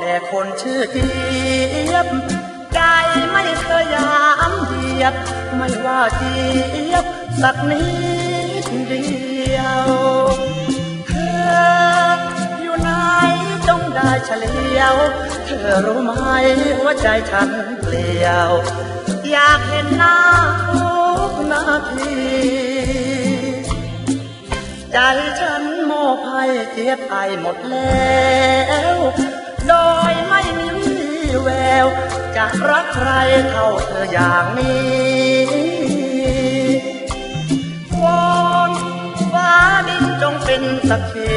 แด่คนชื่อเกียบใจไม่เคยยามเหยียบ ไม่ว่าเจียบสักนิดเดียวเธออยู่ไหนจงได้เฉลียว เธอรู้ไหมหัวใจฉันเปลี่ยว อยากเห็นหน้าทุกนาทีใจฉัน เจียบไปหมดแล้วโดยไม่มีวี่แววจะรักใครเท่าเธออย่างนี้วอนฟ้าดินจงเป็นสักขี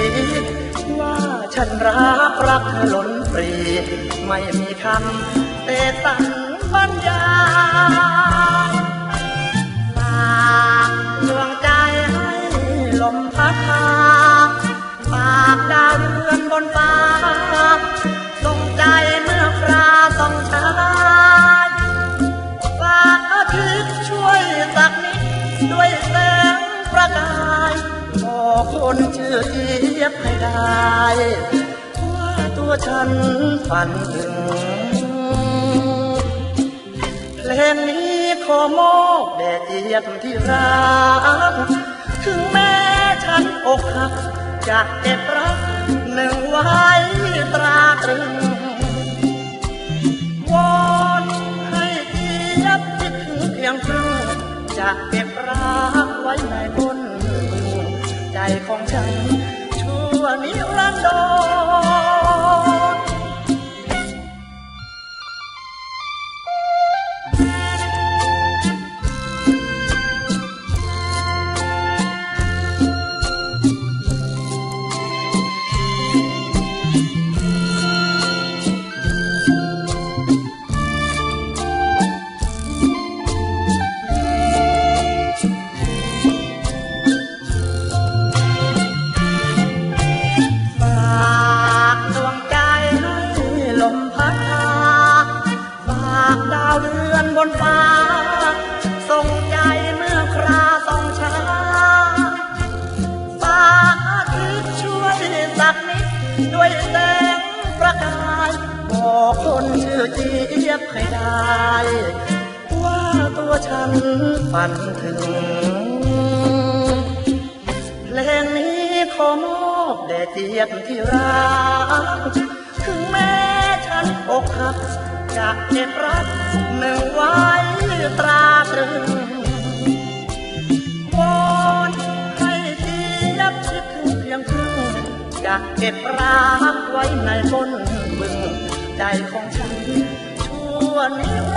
ว่าฉันรักรักเธอล้นปรี ไม่มีคำแต่ตันบรรยาฝากดวงใจให้ลมพัดพา อกคนชื่อเทียบให้ได้ว่าตัวฉันฝันถึงเพลงนี้ขอมอบแด่เจียบที่รัก ถึงแม้ฉันอกหักจะเก็บรักหนึ่งไว้ตราตรึงวอนให้เจียบคิดถึงเพียงครึ่งจะเก็บรักไว้ในบนใจ ของฉันชั่วนิรันดร เดือนบนฟ้า ส่งใจเมื่อคราส่องช้าฝากอาทิตย์ช่วยสักนิด ด้วยแสงประกายบอกคนชื่อเจี๊ยบให้ได้ ว่าตัวฉันฝันถึงเพลงนี้ขอมอบแด่เจี๊ยบที่รักถึงแม้ฉันอกหัก จะเก็บรักหนึ่งไว้ตราตรึงวอนให้เจียบคิดถึงเพียงครึ่งจะเก็บรักไว้ในบนบึงใจของฉันชั่วนิรั